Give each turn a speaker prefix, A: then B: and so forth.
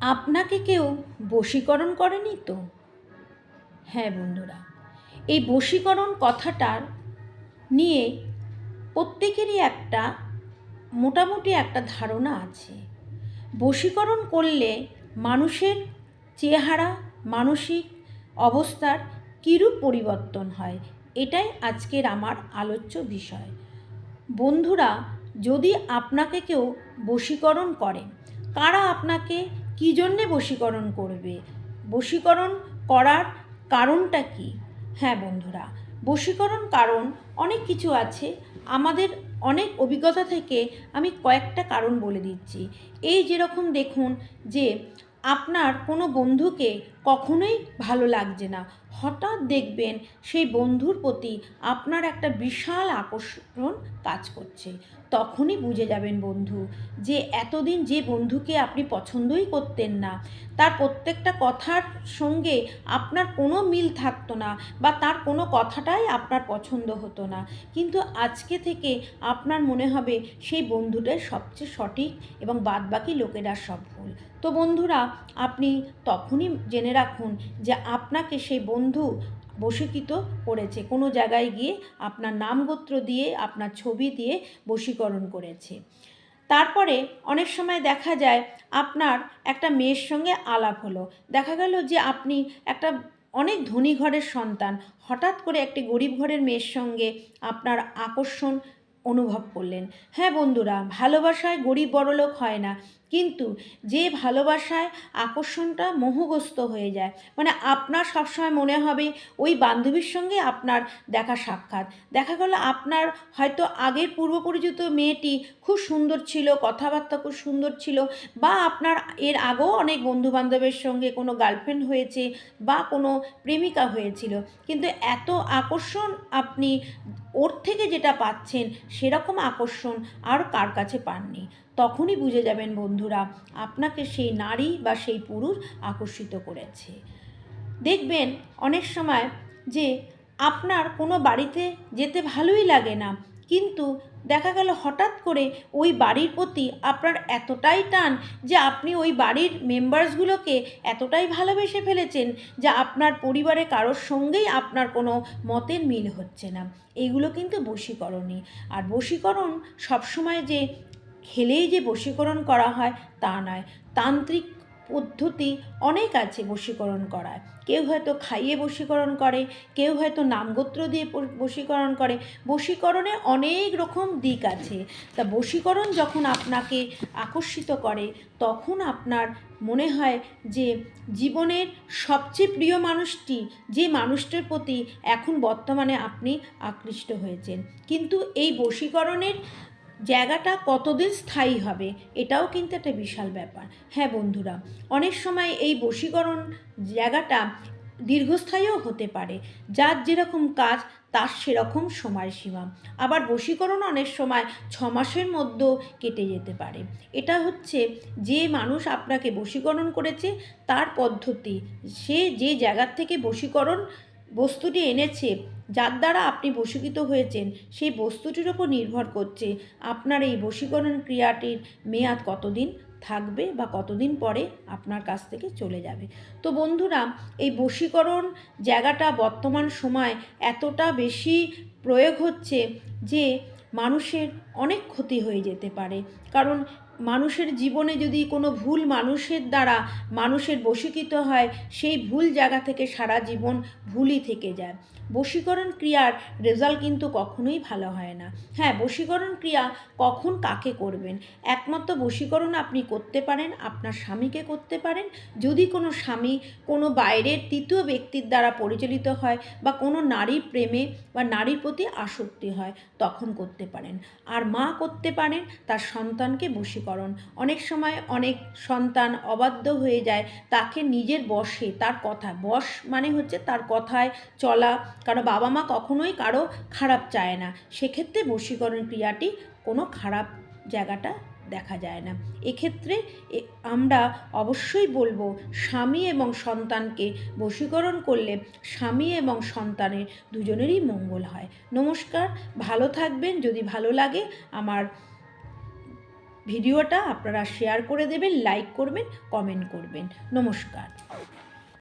A: আপনাকে কেউ বশীকরণ করেনি তো? হ্যাঁ বন্ধুরা, এই বশীকরণ কথাটার নিয়ে প্রত্যেকেরই একটা, মোটামুটি একটা ধারণা আছে। বশীকরণ করলে মানুষের চেহারা, মানসিক অবস্থার কীরূপ পরিবর্তন হয়, এটাই আজকের আমার আলোচ্য বিষয়। বন্ধুরা, যদি আপনাকে কেউ বশীকরণ করে, কারা আপনাকে কী জন্যে বশীকরণ করবে? বশীকরণ করার কারণটা কি? হ্যাঁ বন্ধুরা, বশীকরণ কারণ অনেক কিছু আছে। আমাদের অনেক অভিজ্ঞতা থেকে আমি কয়েকটা কারণ বলে দিচ্ছি। এই যেরকম দেখুন যে আপনার কোনো বন্ধুকে কখনোই ভালো লাগছে না। হঠাৎ দেখবেন সেই বন্ধুর প্রতি আপনার একটা বিশাল আকর্ষণ কাজ করছে। তখনই বুঝে যাবেন বন্ধু যে এতদিন যে বন্ধুকে আপনি পছন্দই করতেন না, তার প্রত্যেকটা কথার সঙ্গে আপনার কোনো মিল থাকতো না বা তার কোনো কথাটাই আপনার পছন্দ হতো না। কিন্তু আজকে থেকে আপনার মনে হবে সেই বন্ধুটাই সবচেয়ে সঠিক এবং বাদবাকি লোকেরা সব ভুল। তো বন্ধুরা, আপনি তখনই জেনে রাখুন যে আপনাকে সেই বন্ধু বশীকৃত করেছে। কোনো জায়গায় গিয়ে আপনার নাম গোত্র দিয়ে, আপনার ছবি দিয়ে বশীকরণ করেছে। তারপরে অনেক সময় দেখা যায় আপনার একটা মেয়ের সঙ্গে আলাপ হলো। দেখা গেল যে আপনি একটা অনেক ধনী ঘরের সন্তান। হঠাৎ করে একটি গরিব ঘরের মেয়ের সঙ্গে আপনার আকর্ষণ অনুভব করলেন। হ্যাঁ বন্ধুরা, ভালোবাসায় গরিব বড়লোক হয় না। কিন্তু যে ভালোবাসায় আকর্ষণটা মোহগ্রস্ত হয়ে যায় মানে আপনার সবসময় মনে হবে ওই বান্ধবীর সঙ্গে আপনার দেখা সাক্ষাৎ। দেখা গেল আপনার হয়তো আগের পূর্বপরিচিত মেয়েটি খুব সুন্দর ছিল, কথাবার্তা খুব সুন্দর ছিল, বা আপনার এর আগেও অনেক বন্ধু বান্ধবের সঙ্গে কোনো গার্লফ্রেন্ড হয়েছে, বা কোনো প্রেমিকা হয়েছিল। কিন্তু এত আকর্ষণ আপনি ওর থেকে যেটা পাচ্ছেন সেরকম আকর্ষণ আর কার কাছে পাননি। তখনই বুঝে যাবেন বন্ধুরা, আপনাকে সেই নারী বা সেই পুরুষ আকর্ষিত করেছে। দেখবেন অনেক সময় যে আপনার কোনো বাড়িতে যেতে ভালোই লাগে না কিন্তু দেখা গেল হঠাৎ করে ওই বাড়ির প্রতি আপনার এতটাই টান যে আপনি ওই বাড়ির মেম্বার্সগুলোকে এতটাই ভালোবেসে ফেলেছেন যে আপনার পরিবারে কারোর সঙ্গেই আপনার কোনো মতের মিল হচ্ছে না। এগুলো কিন্তু বশীকরণই। আর বশীকরণ সবসময় যে খেলেই যে বশীকরণ করা হয় তা নয়। তান্ত্রিক পদ্ধতি অনেক আছে বশীকরণ করার। কেউ হয়তো খাইয়ে বশীকরণ করে, কেউ হয়তো নামগোত্র দিয়ে বশীকরণ করে। বশীকরণে অনেক রকম দিক আছে। তা বশীকরণ যখন আপনাকে আকর্ষিত করে, তখন আপনার মনে হয় যে জীবনের সবচেয়ে প্রিয় মানুষটি, যে মানুষটার প্রতি এখন বর্তমানে আপনি আকৃষ্ট হয়েছেন। কিন্তু এই বশীকরণের জায়গাটা কতদিন স্থায়ী হবে, এটাও কিন্তু একটা বিশাল ব্যাপার। হ্যাঁ বন্ধুরা, অনেক সময় এই বশীকরণ জায়গাটা দীর্ঘস্থায়ীও হতে পারে, যার যেরকম কাজ, তার সেরকম সময়সীমা। আবার বশীকরণ অনেক সময় ছ মাসের মধ্যেও কেটে যেতে পারে। এটা হচ্ছে যে মানুষ আপনাকে বশীকরণ করেছে, তার পদ্ধতি। সে যে জায়গার থেকে বশীকরণ বস্তুটি এনেছে, যার দ্বারা আপনি বশীকৃত হয়েছেন, সেই বস্তুটির ওপর নির্ভর করছে আপনার এই বশীকরণ ক্রিয়াটির মেয়াদ কতদিন থাকবে বা কতদিন পরে আপনার কাছ থেকে চলে যাবে। তো বন্ধুরা, এই বশীকরণ জায়গাটা বর্তমান সময় এতটা বেশি প্রয়োগ হচ্ছে যে মানুষের অনেক ক্ষতি হয়ে যেতে পারে। কারণ মানুষের জীবনে যদি কোনো ভুল মানুষের দ্বারা মানুষের বশীকৃত হয়, সেই ভুল জায়গা থেকে সারা জীবন ভুলই থেকে যায়। বশীকরণ ক্রিয়ার রেজাল্ট কিন্তু কখনোই ভালো হয় না। হ্যাঁ বশীকরণ ক্রিয়া কখন কাকে করবেন? একমাত্র বশীকরণ আপনি করতে পারেন, আপনার স্বামীকে করতে পারেন। যদি কোনো স্বামী কোনো বাইরের তৃতীয় ব্যক্তির দ্বারা পরিচালিত হয় বা কোনো নারীর প্রেমে বা নারীর প্রতি আসক্তি হয়, তখন করতে পারেন। আর মা করতে পারেন, তার সন্তানকে বশীকরণ। অনেক সময় অনেক সন্তান অবাধ্য হয়ে যায়, তাকে নিজের বসে তার কথা বস মানে হচ্ছে তার কথায় চলা। কারণ বাবা মা কখনোই কারও খারাপ চায় না। সেক্ষেত্রে বশীকরণ ক্রিয়াটি কোনো খারাপ জায়গাটা দেখা যায় না। এক্ষেত্রে আমরা অবশ্যই বলব, স্বামী এবং সন্তানকে বশীকরণ করলে স্বামী এবং সন্তানের দুজনেরই মঙ্গল হয়। নমস্কার, ভালো থাকবেন, যদি ভালো লাগে আমার ভিডিওটা আপনারা শেয়ার করে দেবেন, লাইক করবেন, কমেন্ট করবেন। নমস্কার।